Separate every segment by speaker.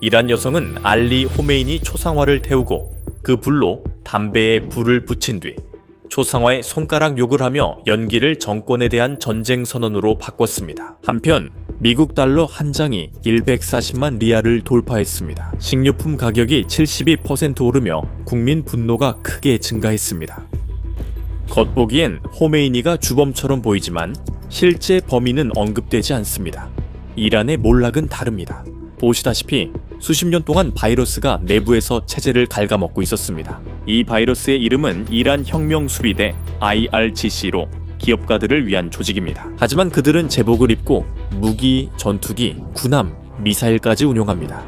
Speaker 1: 이란 여성은 알리 호메이니 초상화를 태우고 그 불로 담배에 불을 붙인 뒤 초상화에 손가락 욕을 하며 연기를 정권에 대한 전쟁 선언으로 바꿨습니다. 한편 미국 달러 한 장이 140만 리알을 돌파했습니다. 식료품 가격이 72% 오르며 국민 분노가 크게 증가했습니다. 겉보기엔 호메이니가 주범처럼 보이지만 실제 범인은 언급되지 않습니다. 이란의 몰락은 다릅니다. 보시다시피 수십 년 동안 바이러스가 내부에서 체제를 갉아먹고 있었습니다. 이 바이러스의 이름은 이란 혁명 수비대 IRGC로 기업가들을 위한 조직입니다. 하지만 그들은 제복을 입고 무기, 전투기, 군함, 미사일까지 운용합니다.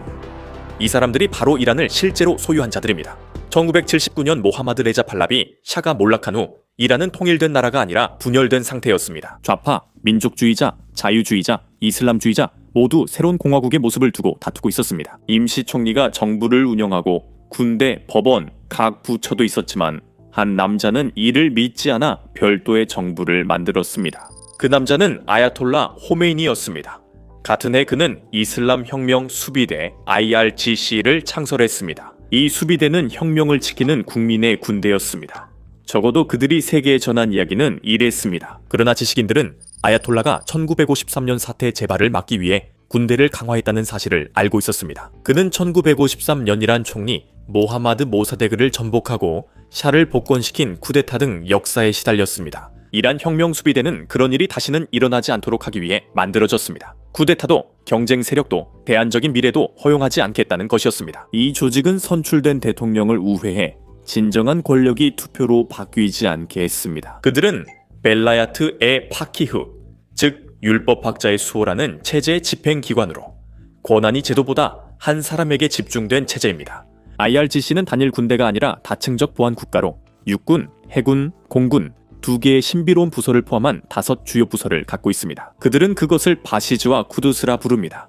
Speaker 1: 이 사람들이 바로 이란을 실제로 소유한 자들입니다. 1979년 모하마드 레자 팔라비 샤가 몰락한 후 이란은 통일된 나라가 아니라 분열된 상태였습니다. 좌파, 민족주의자, 자유주의자, 이슬람주의자 모두 새로운 공화국의 모습을 두고 다투고 있었습니다. 임시 총리가 정부를 운영하고 군대, 법원, 각 부처도 있었지만 한 남자는 이를 믿지 않아 별도의 정부를 만들었습니다. 그 남자는 아야톨라 호메이니였습니다. 같은 해 그는 이슬람 혁명 수비대 IRGC를 창설했습니다. 이 수비대는 혁명을 지키는 국민의 군대였습니다. 적어도 그들이 세계에 전한 이야기는 이랬습니다. 그러나 지식인들은 아야톨라가 1953년 사태 재발을 막기 위해 군대를 강화했다는 사실을 알고 있었습니다. 그는 1953년이란 총리 모하마드 모사데그를 전복하고 샤를 복권시킨 쿠데타 등 역사에 시달렸습니다. 이란 혁명 수비대는 그런 일이 다시는 일어나지 않도록 하기 위해 만들어졌습니다. 쿠데타도 경쟁 세력도 대안적인 미래도 허용하지 않겠다는 것이었습니다. 이 조직은 선출된 대통령을 우회해 진정한 권력이 투표로 바뀌지 않게 했습니다. 그들은 벨라야트 에 파키흐, 즉 율법학자의 수호라는 체제 집행 기관으로 권한이 제도보다 한 사람에게 집중된 체제입니다. IRGC는 단일 군대가 아니라 다층적 보안 국가로 육군, 해군, 공군 두 개의 신비로운 부서를 포함한 다섯 주요 부서를 갖고 있습니다. 그들은 그것을 바시즈와 쿠두스라 부릅니다.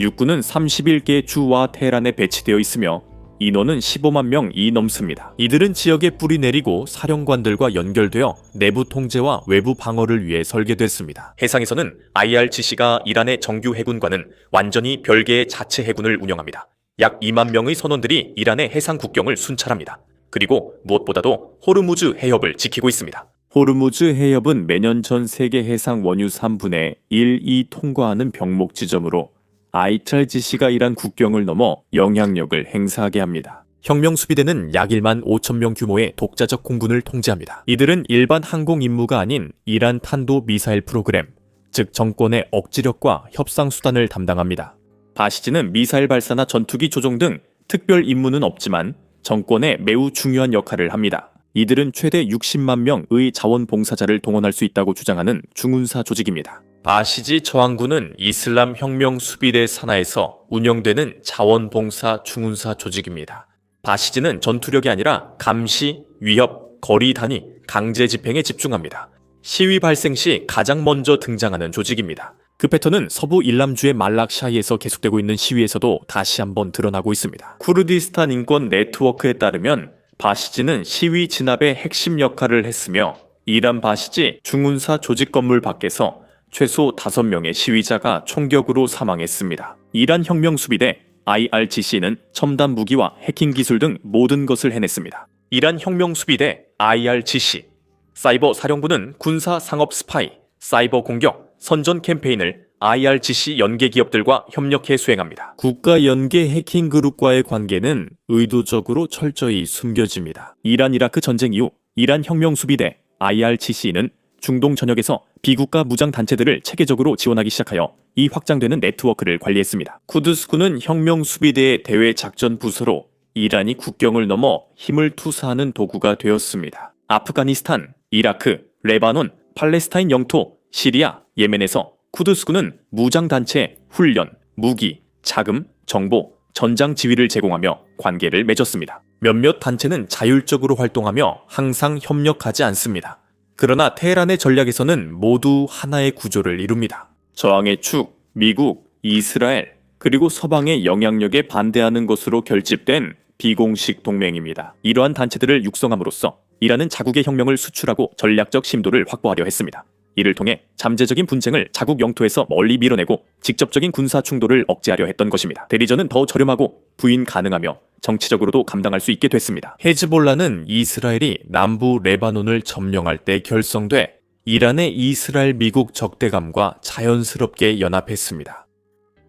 Speaker 1: 육군은 31개의 주와 테헤란에 배치되어 있으며 인원은 15만 명이 넘습니다. 이들은 지역에 뿌리 내리고 사령관들과 연결되어 내부 통제와 외부 방어를 위해 설계됐습니다. 해상에서는 IRGC가 이란의 정규 해군과는 완전히 별개의 자체 해군을 운영합니다. 약 2만 명의 선원들이 이란의 해상 국경을 순찰합니다. 그리고 무엇보다도 호르무즈 해협을 지키고 있습니다. 호르무즈 해협은 매년 전 세계 해상 원유 3분의 1이 통과하는 병목 지점으로 IRGC가 이란 국경을 넘어 영향력을 행사하게 합니다. 혁명 수비대는 약 1만 5천 명 규모의 독자적 공군을 통제합니다. 이들은 일반 항공 임무가 아닌 이란 탄도 미사일 프로그램, 즉 정권의 억지력과 협상 수단을 담당합니다. 바시지는 미사일 발사나 전투기 조종 등 특별 임무는 없지만 정권에 매우 중요한 역할을 합니다. 이들은 최대 60만 명의 자원봉사자를 동원할 수 있다고 주장하는 중운사 조직입니다. 바시지 저항군은 이슬람 혁명 수비대 산하에서 운영되는 자원봉사 중운사 조직입니다. 바시지는 전투력이 아니라 감시, 위협, 거리 단위, 강제 집행에 집중합니다. 시위 발생 시 가장 먼저 등장하는 조직입니다. 그 패턴은 서부 일람주의 말락샤이에서 계속되고 있는 시위에서도 다시 한번 드러나고 있습니다. 쿠르디스탄 인권 네트워크에 따르면 바시지는 시위 진압의 핵심 역할을 했으며 이란 바시지 중운사 조직 건물 밖에서 최소 5명의 시위자가 총격으로 사망했습니다. 이란 혁명 수비대 IRGC는 첨단 무기와 해킹 기술 등 모든 것을 해냈습니다. 이란 혁명 수비대 IRGC 사이버 사령부는 군사 상업 스파이, 사이버 공격, 선전 캠페인을 IRGC 연계 기업들과 협력해 수행합니다. 국가 연계 해킹 그룹과의 관계는 의도적으로 철저히 숨겨집니다. 이란 이라크 전쟁 이후 이란 혁명 수비대 IRGC는 중동 전역에서 비국가 무장 단체들을 체계적으로 지원하기 시작하여 이 확장되는 네트워크를 관리했습니다. 쿠드스군은 혁명 수비대의 대외 작전 부서로 이란이 국경을 넘어 힘을 투사하는 도구가 되었습니다. 아프가니스탄, 이라크, 레바논, 팔레스타인 영토, 시리아, 예멘에서 쿠드스군은 무장 단체 훈련, 무기, 자금, 정보, 전장 지휘를 제공하며 관계를 맺었습니다. 몇몇 단체는 자율적으로 활동하며 항상 협력하지 않습니다. 그러나 테헤란의 전략에서는 모두 하나의 구조를 이룹니다. 저항의 축, 미국, 이스라엘, 그리고 서방의 영향력에 반대하는 것으로 결집된 비공식 동맹입니다. 이러한 단체들을 육성함으로써 이란은 자국의 혁명을 수출하고 전략적 심도를 확보하려 했습니다. 이를 통해 잠재적인 분쟁을 자국 영토에서 멀리 밀어내고 직접적인 군사 충돌을 억제하려 했던 것입니다. 대리전은 더 저렴하고 부인 가능하며 정치적으로도 감당할 수 있게 됐습니다. 헤즈볼라는 이스라엘이 남부 레바논을 점령할 때 결성돼 이란의 이스라엘 미국 적대감과 자연스럽게 연합했습니다.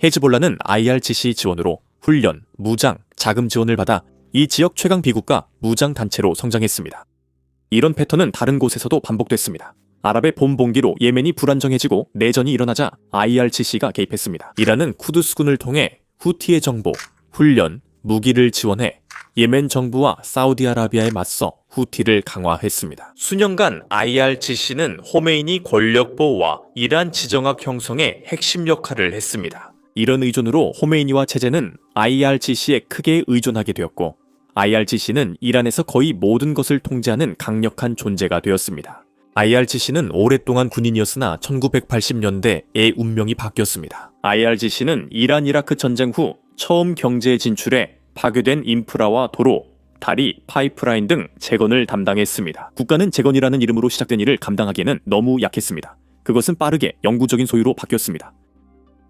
Speaker 1: 헤즈볼라는 IRGC 지원으로 훈련, 무장, 자금 지원을 받아 이 지역 최강 비국가 무장 단체로 성장했습니다. 이런 패턴은 다른 곳에서도 반복됐습니다. 아랍의 봄 봉기로 예멘이 불안정해지고 내전이 일어나자 IRGC가 개입했습니다. 이란은 쿠드스군을 통해 후티의 정보, 훈련, 무기를 지원해 예멘 정부와 사우디아라비아에 맞서 후티를 강화했습니다. 수년간 IRGC는 호메이니 권력 보호와 이란 지정학 형성에 핵심 역할을 했습니다. 이런 의존으로 호메이니와 체제는 IRGC에 크게 의존하게 되었고 IRGC는 이란에서 거의 모든 것을 통제하는 강력한 존재가 되었습니다. IRGC는 오랫동안 군인이었으나 1980년대에 운명이 바뀌었습니다. IRGC는 이란 이라크 전쟁 후 처음 경제에 진출해 파괴된 인프라와 도로, 다리, 파이프라인 등 재건을 담당했습니다. 국가는 재건이라는 이름으로 시작된 일을 감당하기에는 너무 약했습니다. 그것은 빠르게 영구적인 소유로 바뀌었습니다.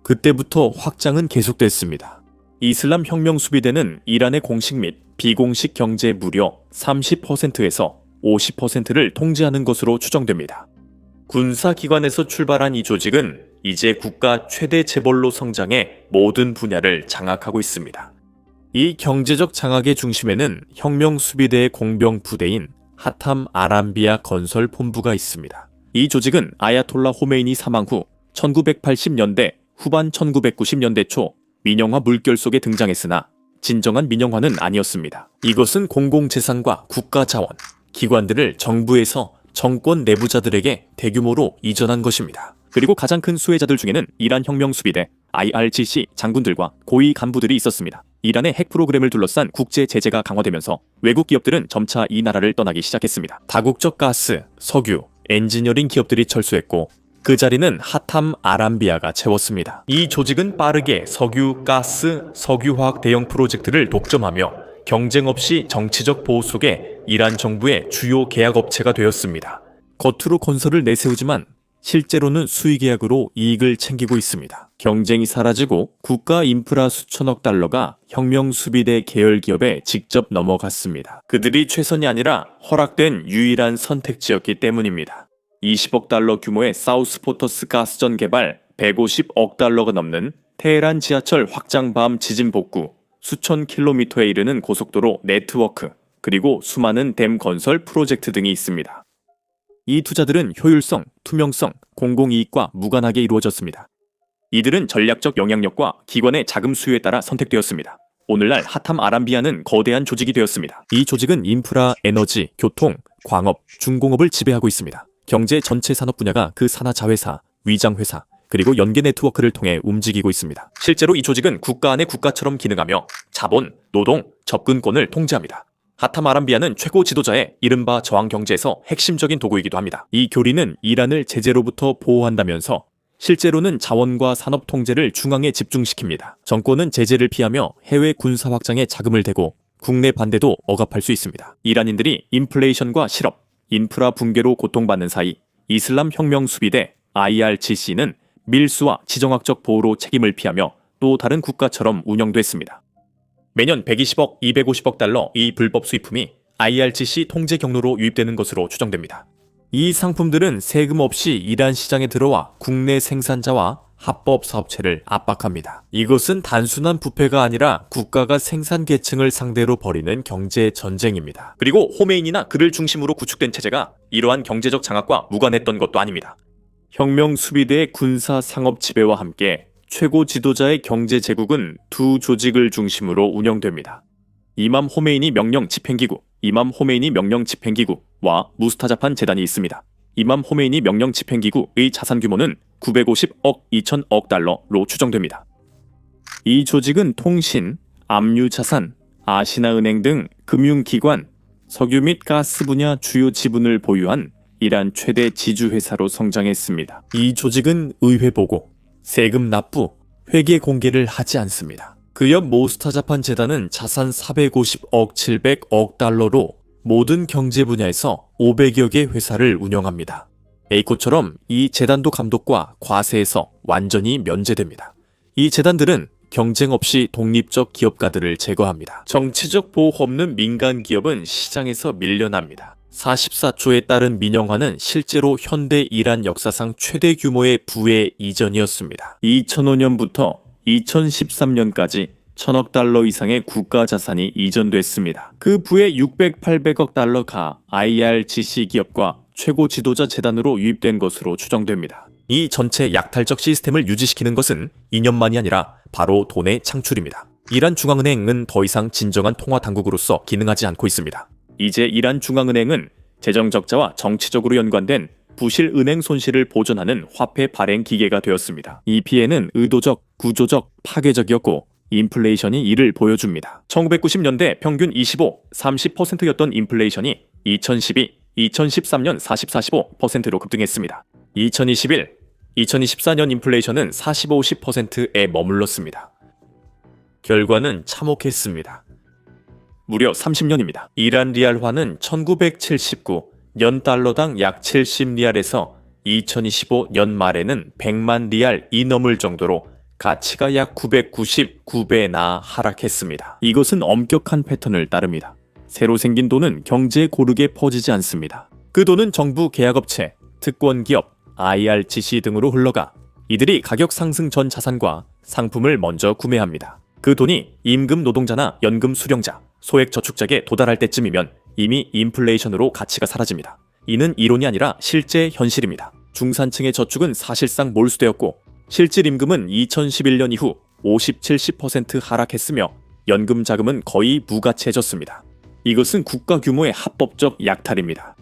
Speaker 1: 그때부터 확장은 계속됐습니다. 이슬람 혁명 수비대는 이란의 공식 및 비공식 경제 무려 30%에서 50%를 통제하는 것으로 추정됩니다. 군사기관에서 출발한 이 조직은 이제 국가 최대 재벌로 성장해 모든 분야를 장악하고 있습니다. 이 경제적 장악의 중심에는 혁명 수비대의 공병 부대인 하탐 아람비아 건설 본부가 있습니다. 이 조직은 아야톨라 호메이니 사망 후 1980년대 후반 1990년대 초 민영화 물결 속에 등장했으나 진정한 민영화는 아니었습니다. 이것은 공공재산과 국가자원, 기관들을 정부에서 정권 내부자들에게 대규모로 이전한 것입니다. 그리고 가장 큰 수혜자들 중에는 이란 혁명 수비대, IRGC 장군들과 고위 간부들이 있었습니다. 이란의 핵 프로그램을 둘러싼 국제 제재가 강화되면서 외국 기업들은 점차 이 나라를 떠나기 시작했습니다. 다국적 가스, 석유, 엔지니어링 기업들이 철수했고 그 자리는 하탐 아람비아가 채웠습니다. 이 조직은 빠르게 석유, 가스, 석유화학 대형 프로젝트를 독점하며 경쟁 없이 정치적 보호 속에 이란 정부의 주요 계약업체가 되었습니다. 겉으로 건설을 내세우지만 실제로는 수의계약으로 이익을 챙기고 있습니다. 경쟁이 사라지고 국가 인프라 수천억 달러가 혁명 수비대 계열 기업에 직접 넘어갔습니다. 그들이 최선이 아니라 허락된 유일한 선택지였기 때문입니다. 20억 달러 규모의 사우스포터스 가스전 개발, 150억 달러가 넘는 테헤란 지하철 확장밤 지진 복구, 수천 킬로미터에 이르는 고속도로 네트워크, 그리고 수많은 댐 건설 프로젝트 등이 있습니다. 이 투자들은 효율성, 투명성, 공공이익과 무관하게 이루어졌습니다. 이들은 전략적 영향력과 기관의 자금 수요에 따라 선택되었습니다. 오늘날 하탐 아람비아는 거대한 조직이 되었습니다. 이 조직은 인프라, 에너지, 교통, 광업, 중공업을 지배하고 있습니다. 경제 전체 산업 분야가 그 산하 자회사, 위장 회사, 그리고 연계 네트워크를 통해 움직이고 있습니다. 실제로 이 조직은 국가 안의 국가처럼 기능하며 자본, 노동, 접근권을 통제합니다. 하탐 아람비아는 최고 지도자의 이른바 저항 경제에서 핵심적인 도구이기도 합니다. 이 교리는 이란을 제재로부터 보호한다면서 실제로는 자원과 산업 통제를 중앙에 집중시킵니다. 정권은 제재를 피하며 해외 군사 확장에 자금을 대고 국내 반대도 억압할 수 있습니다. 이란인들이 인플레이션과 실업, 인프라 붕괴로 고통받는 사이 이슬람 혁명 수비대 IRGC는 밀수와 지정학적 보호로 책임을 피하며 또 다른 국가처럼 운영됐습니다. 매년 120억, 250억 달러 이 불법 수입품이 IRGC 통제 경로로 유입되는 것으로 추정됩니다. 이 상품들은 세금 없이 이란 시장에 들어와 국내 생산자와 합법 사업체를 압박합니다. 이것은 단순한 부패가 아니라 국가가 생산 계층을 상대로 벌이는 경제 전쟁입니다. 그리고 호메인이나 그를 중심으로 구축된 체제가 이러한 경제적 장악과 무관했던 것도 아닙니다. 혁명 수비대의 군사 상업 지배와 함께 최고 지도자의 경제 제국은 두 조직을 중심으로 운영됩니다. 이맘 호메인이 명령 집행기구, 이맘 호메인이 명령 집행기구와 무스타자판 재단이 있습니다. 이맘 호메인이 명령 집행기구의 자산 규모는 950억 2천억 달러로 추정됩니다. 이 조직은 통신, 압류자산, 아시나은행 등 금융기관, 석유 및 가스 분야 주요 지분을 보유한 이란 최대 지주회사로 성장했습니다. 이 조직은 의회 보고, 세금 납부, 회계 공개를 하지 않습니다. 그 옆 모스타 자판 재단은 자산 450억 700억 달러로 모든 경제 분야에서 500여 개 회사를 운영합니다. 에이코처럼 이 재단도 감독과 과세에서 완전히 면제됩니다. 이 재단들은 경쟁 없이 독립적 기업가들을 제거합니다. 정치적 보호 없는 민간 기업은 시장에서 밀려납니다. 44조에 따른 민영화는 실제로 현대 이란 역사상 최대 규모의 부의 이전이었습니다. 2005년부터 2013년까지 천억 달러 이상의 국가 자산이 이전됐습니다. 그 부의 600, 800억 달러가 IRGC 기업과 최고 지도자 재단으로 유입된 것으로 추정됩니다. 이 전체 약탈적 시스템을 유지시키는 것은 2년만이 아니라 바로 돈의 창출입니다. 이란 중앙은행은 더 이상 진정한 통화 당국으로서 기능하지 않고 있습니다. 이제 이란 중앙은행은 재정 적자와 정치적으로 연관된 부실 은행 손실을 보존하는 화폐 발행 기계가 되었습니다. 이 피해는 의도적, 구조적, 파괴적이었고 인플레이션이 이를 보여줍니다. 1990년대 평균 25, 30%였던 인플레이션이 2012, 2013년 40, 45%로 급등했습니다. 2021, 2024년 인플레이션은 45, 10%에 머물렀습니다. 결과는 참혹했습니다. 무려 30년입니다. 이란 리알화는 1979, 연 달러당 약 70리알에서 2025년 말에는 100만 리알 이 넘을 정도로 가치가 약 999배나 하락했습니다. 이것은 엄격한 패턴을 따릅니다. 새로 생긴 돈은 경제에 고르게 퍼지지 않습니다. 그 돈은 정부 계약업체, 특권 기업, IRGC 등으로 흘러가 이들이 가격 상승 전 자산과 상품을 먼저 구매합니다. 그 돈이 임금 노동자나 연금 수령자, 소액 저축자에게 도달할 때쯤이면 이미 인플레이션으로 가치가 사라집니다. 이는 이론이 아니라 실제 현실입니다. 중산층의 저축은 사실상 몰수되었고 실질 임금은 2011년 이후 50, 70% 하락했으며 연금 자금은 거의 무가치해졌습니다. 이것은 국가 규모의 합법적 약탈입니다.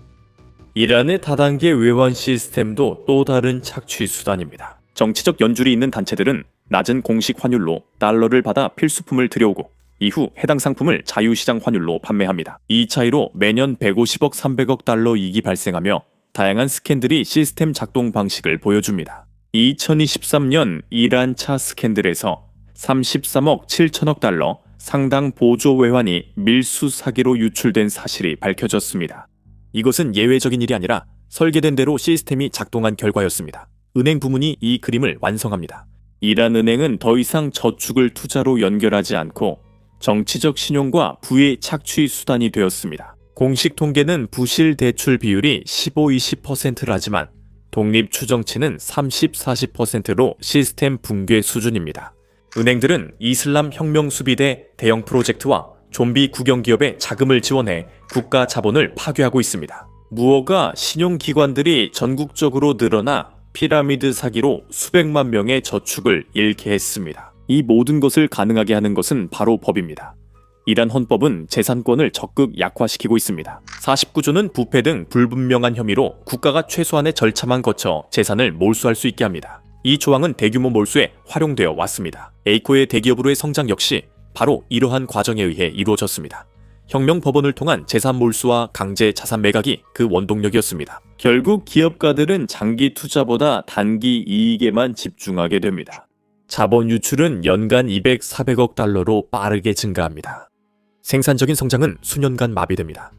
Speaker 1: 이란의 다단계 외환 시스템도 또 다른 착취 수단입니다. 정치적 연줄이 있는 단체들은 낮은 공식 환율로 달러를 받아 필수품을 들여오고 이후 해당 상품을 자유시장 환율로 판매합니다. 이 차이로 매년 150억 300억 달러 이익이 발생하며 다양한 스캔들이 시스템 작동 방식을 보여줍니다. 2023년 이란 차 스캔들에서 33억 7천억 달러 상당 보조 외환이 밀수 사기로 유출된 사실이 밝혀졌습니다. 이것은 예외적인 일이 아니라 설계된 대로 시스템이 작동한 결과였습니다. 은행 부문이 이 그림을 완성합니다. 이란 은행은 더 이상 저축을 투자로 연결하지 않고 정치적 신용과 부의 착취 수단이 되었습니다. 공식 통계는 부실 대출 비율이 15-20%라지만 독립 추정치는 30-40%로 시스템 붕괴 수준입니다. 은행들은 이슬람 혁명 수비대 대형 프로젝트와 좀비 국영 기업에 자금을 지원해 국가 자본을 파괴하고 있습니다. 무허가 신용기관들이 전국적으로 늘어나 피라미드 사기로 수백만 명의 저축을 잃게 했습니다. 이 모든 것을 가능하게 하는 것은 바로 법입니다. 이란 헌법은 재산권을 적극 약화시키고 있습니다. 49조는 부패 등 불분명한 혐의로 국가가 최소한의 절차만 거쳐 재산을 몰수할 수 있게 합니다. 이 조항은 대규모 몰수에 활용되어 왔습니다. 에이코의 대기업으로의 성장 역시 바로 이러한 과정에 의해 이루어졌습니다. 혁명 법원을 통한 재산 몰수와 강제 자산 매각이 그 원동력이었습니다. 결국 기업가들은 장기 투자보다 단기 이익에만 집중하게 됩니다. 자본 유출은 연간 200, 400억 달러로 빠르게 증가합니다. 생산적인 성장은 수년간 마비됩니다.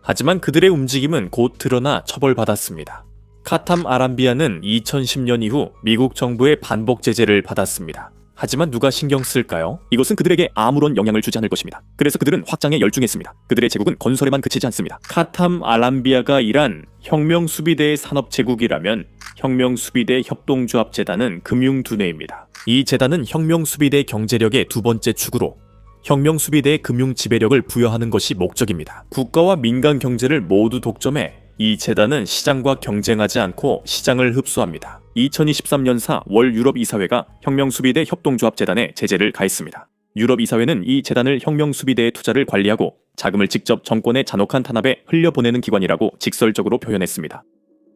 Speaker 1: 하지만 그들의 움직임은 곧 드러나 처벌받았습니다. 카탐 아람비아는 2010년 이후 미국 정부의 반복 제재를 받았습니다. 하지만 누가 신경 쓸까요? 이것은 그들에게 아무런 영향을 주지 않을 것입니다. 그래서 그들은 확장에 열중했습니다. 그들의 제국은 건설에만 그치지 않습니다. 카탐 아람비아가 일한 혁명 수비대의 산업 제국이라면 혁명수비대 협동조합재단은 금융두뇌입니다. 이 재단은 혁명수비대 경제력의 두 번째 축으로 혁명수비대의 금융 지배력을 부여하는 것이 목적입니다. 국가와 민간 경제를 모두 독점해 이 재단은 시장과 경쟁하지 않고 시장을 흡수합니다. 2023년사 월 유럽 이사회가 혁명수비대 협동조합재단에 제재를 가했습니다. 유럽 이사회는 이 재단을 혁명수비대의 투자를 관리하고 자금을 직접 정권의 잔혹한 탄압에 흘려보내는 기관이라고 직설적으로 표현했습니다.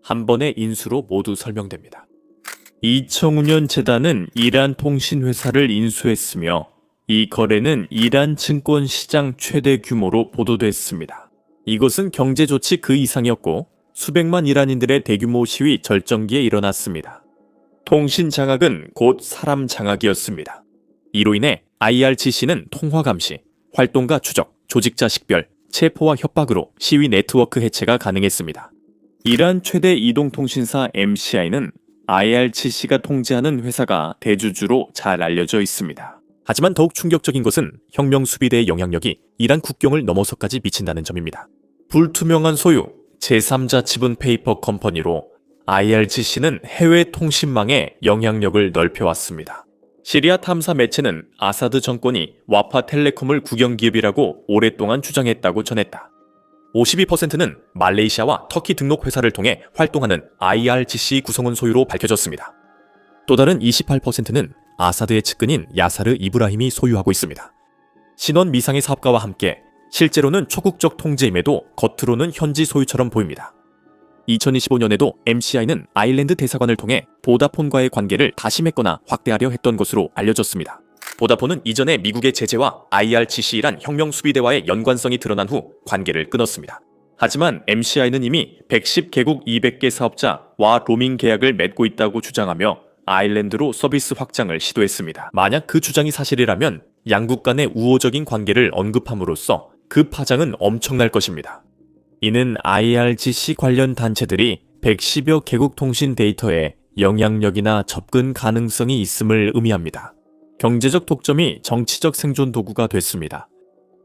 Speaker 1: 한 번의 인수로 모두 설명됩니다. 2005년 재단은 이란 통신회사를 인수했으며 이 거래는 이란 증권 시장 최대 규모로 보도됐습니다. 이것은 경제 조치 그 이상이었고 수백만 이란인들의 대규모 시위 절정기에 일어났습니다. 통신 장악은 곧 사람 장악이었습니다. 이로 인해 IRGC는 통화 감시, 활동가 추적, 조직자 식별, 체포와 협박으로 시위 네트워크 해체가 가능했습니다.
Speaker 2: 이란 최대 이동통신사 MCI는 IRGC가 통제하는 회사가 대주주로 잘 알려져 있습니다.
Speaker 1: 하지만 더욱 충격적인 것은 혁명 수비대의 영향력이 이란 국경을 넘어서까지 미친다는 점입니다. 불투명한 소유, 제3자 지분 페이퍼 컴퍼니로 IRGC는 해외 통신망에 영향력을 넓혀왔습니다. 시리아 탐사 매체는 아사드 정권이 와파 텔레콤을 국영기업이라고 오랫동안 주장했다고 전했다. 52%는 말레이시아와 터키 등록 회사를 통해 활동하는 IRGC 구성원 소유로 밝혀졌습니다. 또 다른 28%는 아사드의 측근인 야사르 이브라힘이 소유하고 있습니다. 신원 미상의 사업가와 함께 실제로는 초국적 통제임에도 겉으로는 현지 소유처럼 보입니다. 2025년에도 MCI는 아일랜드 대사관을 통해 보다폰과의 관계를 다시 맺거나 확대하려 했던 것으로 알려졌습니다. 보다폰은 이전에 미국의 제재와 IRGC란 혁명 수비대와의 연관성이 드러난 후 관계를 끊었습니다. 하지만 MCI는 이미 110개국 200개 사업자와 로밍 계약을 맺고 있다고 주장하며 아일랜드로 서비스 확장을 시도했습니다. 만약 그 주장이 사실이라면 양국 간의 우호적인 관계를 언급함으로써 그 파장은 엄청날 것입니다. 이는 IRGC 관련 단체들이 110여 개국 통신 데이터에 영향력이나 접근 가능성이 있음을 의미합니다. 경제적 독점이 정치적 생존 도구가 됐습니다.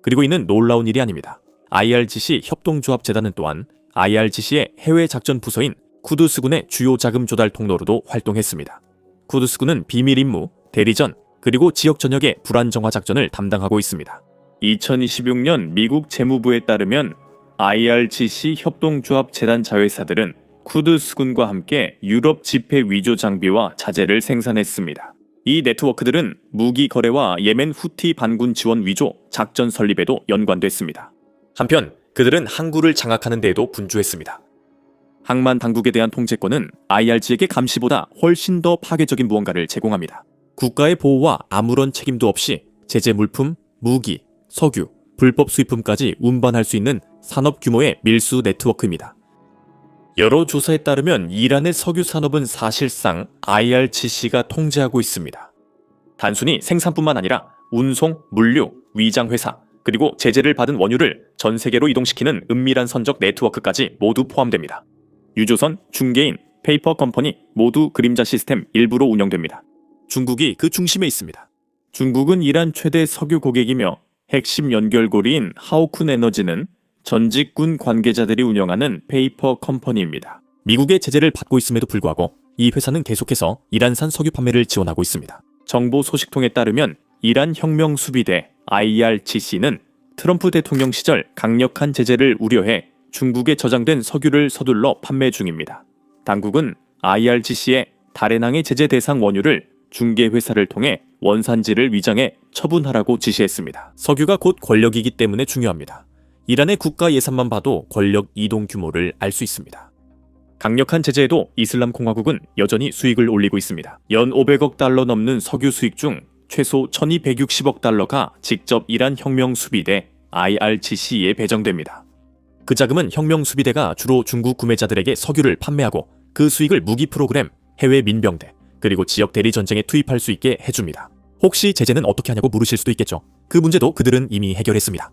Speaker 1: 그리고 이는 놀라운 일이 아닙니다. IRGC 협동조합재단은 또한 IRGC의 해외 작전 부서인 쿠두스군의 주요 자금 조달 통로로도 활동했습니다. 쿠두스군은 비밀 임무, 대리전, 그리고 지역 전역의 불안 정화 작전을 담당하고 있습니다.
Speaker 2: 2026년 미국 재무부에 따르면 IRGC 협동조합 재단 자회사들은 쿠드스군과 함께 유럽 집회 위조 장비와 자재를 생산했습니다. 이 네트워크들은 무기 거래와 예멘 후티 반군 지원 위조 작전 설립에도 연관됐습니다.
Speaker 1: 한편 그들은 항구를 장악하는 데에도 분주했습니다.
Speaker 2: 항만 당국에 대한 통제권은 IRG에게 감시보다 훨씬 더 파괴적인 무언가를 제공합니다.
Speaker 1: 국가의 보호와 아무런 책임도 없이 제재 물품, 무기, 석유, 불법 수입품까지 운반할 수 있는 산업 규모의 밀수 네트워크입니다. 여러 조사에 따르면 이란의 석유 산업은 사실상 IRGC가 통제하고 있습니다. 단순히 생산뿐만 아니라 운송, 물류, 위장 회사, 그리고 제재를 받은 원유를 전 세계로 이동시키는 은밀한 선적 네트워크까지 모두 포함됩니다.
Speaker 2: 유조선, 중개인, 페이퍼 컴퍼니 모두 그림자 시스템 일부로 운영됩니다.
Speaker 1: 중국이 그 중심에 있습니다.
Speaker 2: 중국은 이란 최대 석유 고객이며 핵심 연결고리인 하오쿤 에너지는 전직 군 관계자들이 운영하는 페이퍼 컴퍼니입니다.
Speaker 1: 미국의 제재를 받고 있음에도 불구하고 이 회사는 계속해서 이란산 석유 판매를 지원하고 있습니다.
Speaker 2: 정보 소식통에 따르면 이란 혁명 수비대 IRGC는 트럼프 대통령 시절 강력한 제재를 우려해 중국에 저장된 석유를 서둘러 판매 중입니다. 당국은 IRGC의 다레낭의 제재 대상 원유를 중개 회사를 통해 원산지를 위장해 처분하라고 지시했습니다.
Speaker 1: 석유가 곧 권력이기 때문에 중요합니다. 이란의 국가 예산만 봐도 권력 이동 규모를 알 수 있습니다.
Speaker 2: 강력한 제재에도 이슬람 공화국은 여전히 수익을 올리고 있습니다. 연 500억 달러 넘는 석유 수익 중 최소 1260억 달러가 직접 이란 혁명 수비대 IRGC에 배정됩니다.
Speaker 1: 그 자금은 혁명 수비대가 주로 중국 구매자들에게 석유를 판매하고 그 수익을 무기 프로그램, 해외 민병대, 그리고 지역 대리 전쟁에 투입할 수 있게 해줍니다. 혹시 제재는 어떻게 하냐고 물으실 수도 있겠죠. 그 문제도 그들은 이미 해결했습니다.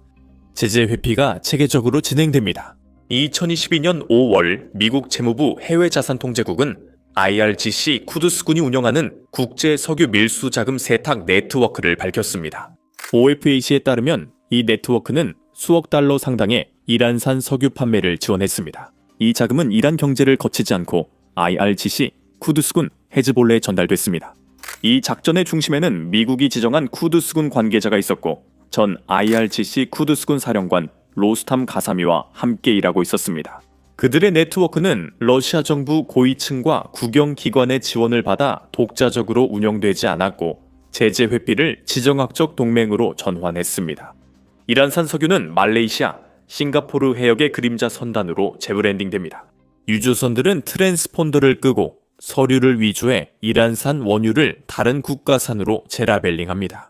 Speaker 1: 제재 회피가 체계적으로 진행됩니다. 2022년 5월 미국 재무부 해외자산통제국은 IRGC 쿠드스군이 운영하는 국제 석유 밀수 자금 세탁 네트워크를 밝혔습니다.
Speaker 2: OFAC에 따르면 이 네트워크는 수억 달러 상당의 이란산 석유 판매를 지원했습니다. 이 자금은 이란 경제를 거치지 않고 IRGC 쿠드스군 헤즈볼레에 전달됐습니다. 이 작전의 중심에는 미국이 지정한 쿠드스군 관계자가 있었고 전 IRGC 쿠드스군 사령관 로스탐 가사미와 함께 일하고 있었습니다.
Speaker 1: 그들의 네트워크는 러시아 정부 고위층과 국영기관의 지원을 받아 독자적으로 운영되지 않았고 제재 회피를 지정학적 동맹으로 전환했습니다. 이란산 석유는 말레이시아, 싱가포르 해역의 그림자 선단으로 재브랜딩됩니다. 유조선들은 트랜스폰더를 끄고 서류를 위조해 이란산 원유를 다른 국가산으로 재라벨링합니다.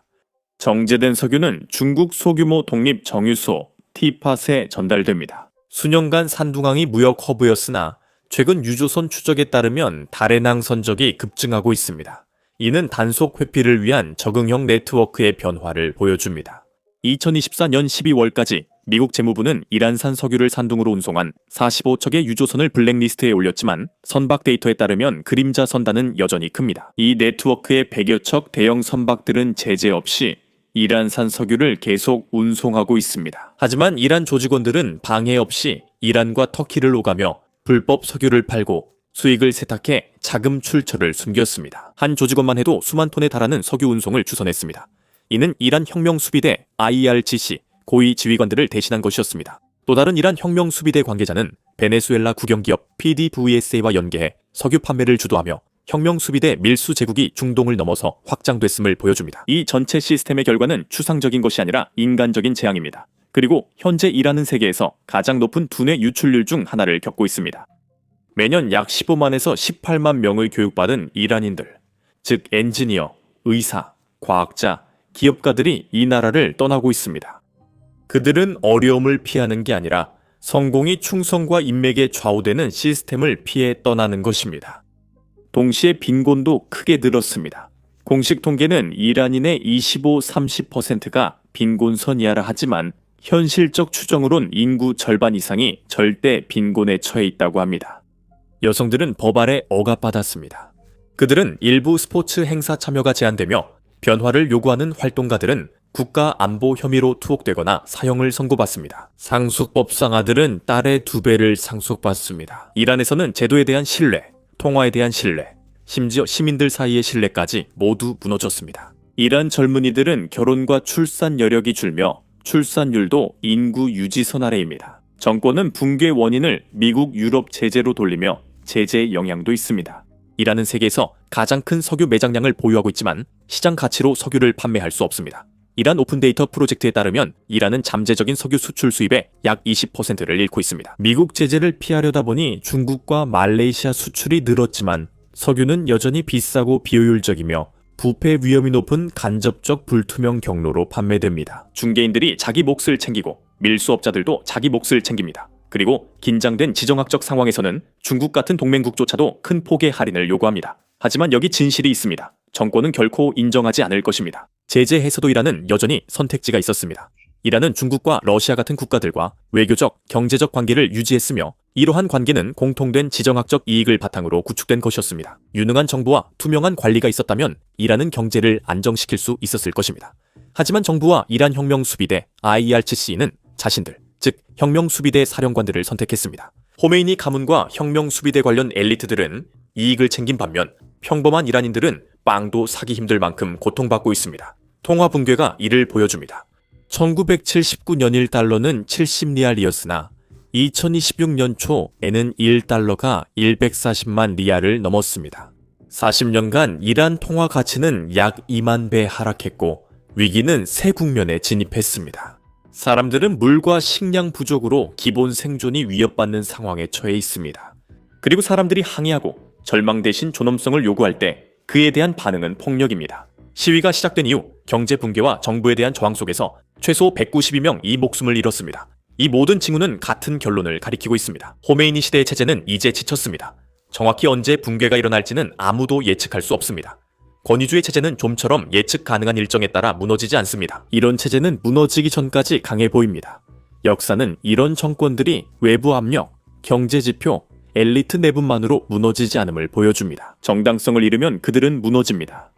Speaker 2: 정제된 석유는 중국 소규모 독립 정유소 티팟에 전달됩니다.
Speaker 1: 수년간 산둥항이 무역 허브였으나 최근 유조선 추적에 따르면 다레낭 선적이 급증하고 있습니다. 이는 단속 회피를 위한 적응형 네트워크의 변화를 보여줍니다.
Speaker 2: 2024년 12월까지 미국 재무부는 이란산 석유를 산둥으로 운송한 45척의 유조선을 블랙리스트에 올렸지만 선박 데이터에 따르면 그림자 선단은 여전히 큽니다. 이 네트워크의 100여 척 대형 선박들은 제재 없이 이란산 석유를 계속 운송하고 있습니다.
Speaker 1: 하지만 이란 조직원들은 방해 없이 이란과 터키를 오가며 불법 석유를 팔고 수익을 세탁해 자금 출처를 숨겼습니다. 한 조직원만 해도 수만 톤에 달하는 석유 운송을 주선했습니다. 이는 이란 혁명 수비대 IRGC 고위 지휘관들을 대신한 것이었습니다. 또 다른 이란 혁명 수비대 관계자는 베네수엘라 국영기업 PDVSA와 연계해 석유 판매를 주도하며 혁명 수비대 밀수 제국이 중동을 넘어서 확장됐음을 보여줍니다.
Speaker 2: 이 전체 시스템의 결과는 추상적인 것이 아니라 인간적인 재앙입니다. 그리고 현재 일하는 세계에서 가장 높은 두뇌 유출률 중 하나를 겪고 있습니다.
Speaker 1: 매년 약 15만에서 18만 명의 교육받은 이란인들, 즉 엔지니어, 의사, 과학자, 기업가들이 이 나라를 떠나고 있습니다. 그들은 어려움을 피하는 게 아니라 성공이 충성과 인맥에 좌우되는 시스템을 피해 떠나는 것입니다.
Speaker 2: 동시에 빈곤도 크게 늘었습니다. 공식 통계는 이란인의 25, 30%가 빈곤선 이하라 하지만 현실적 추정으론 인구 절반 이상이 절대 빈곤에 처해 있다고 합니다.
Speaker 1: 여성들은 법 아래 억압받았습니다. 그들은 일부 스포츠 행사 참여가 제한되며 변화를 요구하는 활동가들은 국가 안보 혐의로 투옥되거나 사형을 선고받습니다. 상속법상 아들은 딸의 두 배를 상속받습니다. 이란에서는 제도에 대한 신뢰, 통화에 대한 신뢰, 심지어 시민들 사이의 신뢰까지 모두 무너졌습니다.
Speaker 2: 이란 젊은이들은 결혼과 출산 여력이 줄며 출산율도 인구 유지선 아래입니다. 정권은 붕괴 원인을 미국 유럽 제재로 돌리며 제재의 영향도 있습니다.
Speaker 1: 이란은 세계에서 가장 큰 석유 매장량을 보유하고 있지만 시장 가치로 석유를 판매할 수 없습니다. 이란 오픈데이터 프로젝트에 따르면 이란은 잠재적인 석유 수출 수입의 약 20%를 잃고 있습니다. 미국 제재를 피하려다 보니 중국과 말레이시아 수출이 늘었지만 석유는 여전히 비싸고 비효율적이며 부패 위험이 높은 간접적 불투명 경로로 판매됩니다.
Speaker 2: 중개인들이 자기 몫을 챙기고 밀수업자들도 자기 몫을 챙깁니다. 그리고 긴장된 지정학적 상황에서는 중국 같은 동맹국조차도 큰 폭의 할인을 요구합니다. 하지만 여기 진실이 있습니다. 정권은 결코 인정하지 않을 것입니다.
Speaker 1: 제재 해서도 이란은 여전히 선택지가 있었습니다. 이란은 중국과 러시아 같은 국가들과 외교적, 경제적 관계를 유지했으며 이러한 관계는 공통된 지정학적 이익을 바탕으로 구축된 것이었습니다. 유능한 정부와 투명한 관리가 있었다면 이란은 경제를 안정시킬 수 있었을 것입니다. 하지만 정부와 이란 혁명 수비대 IRGC는 자신들, 즉 혁명 수비대 사령관들을 선택했습니다. 호메이니 가문과 혁명 수비대 관련 엘리트들은 이익을 챙긴 반면 평범한 이란인들은 빵도 사기 힘들 만큼 고통받고 있습니다. 통화 붕괴가 이를 보여줍니다. 1979년 1달러는 70리알이었으나 2026년 초에는 1달러가 140만 리알을 넘었습니다. 40년간 이란 통화 가치는 약 2만 배 하락했고 위기는 새 국면에 진입했습니다. 사람들은 물과 식량 부족으로 기본 생존이 위협받는 상황에 처해 있습니다. 그리고 사람들이 항의하고 절망 대신 존엄성을 요구할 때 그에 대한 반응은 폭력입니다. 시위가 시작된 이후 경제 붕괴와 정부에 대한 저항 속에서 최소 192명 이 목숨을 잃었습니다. 이 모든 징후는 같은 결론을 가리키고 있습니다. 호메이니 시대의 체제는 이제 지쳤습니다. 정확히 언제 붕괴가 일어날지는 아무도 예측할 수 없습니다. 권위주의 체제는 좀처럼 예측 가능한 일정에 따라 무너지지 않습니다. 이런 체제는 무너지기 전까지 강해 보입니다. 역사는 이런 정권들이 외부 압력, 경제 지표, 엘리트 내분만으로 무너지지 않음을 보여줍니다.
Speaker 2: 정당성을 잃으면 그들은 무너집니다.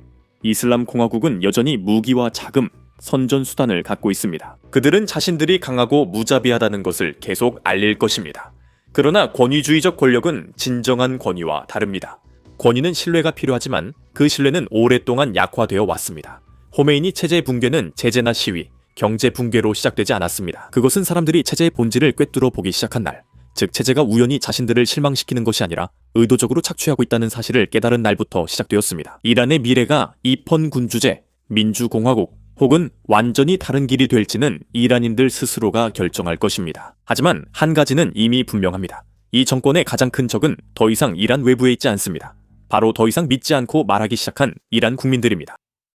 Speaker 2: 이슬람 공화국은 여전히 무기와 자금, 선전 수단을 갖고 있습니다.
Speaker 1: 그들은 자신들이 강하고 무자비하다는 것을 계속 알릴 것입니다. 그러나 권위주의적 권력은 진정한 권위와 다릅니다. 권위는 신뢰가 필요하지만 그 신뢰는 오랫동안 약화되어 왔습니다. 호메이니 체제의 붕괴는 제재나 시위, 경제 붕괴로 시작되지 않았습니다. 그것은 사람들이 체제의 본질을 꿰뚫어 보기 시작한 날, 즉 체제가 우연히 자신들을 실망시키는 것이 아니라 의도적으로 착취하고 있다는 사실을 깨달은 날부터 시작되었습니다. 이란의 미래가 이펀 군주제, 민주공화국 혹은 완전히 다른 길이 될지는 이란인들 스스로가 결정할 것입니다. 하지만 한 가지는 이미 분명합니다. 이 정권의 가장 큰 적은 더 이상 이란 외부에 있지 않습니다. 바로 더 이상 믿지 않고 말하기 시작한 이란 국민들입니다.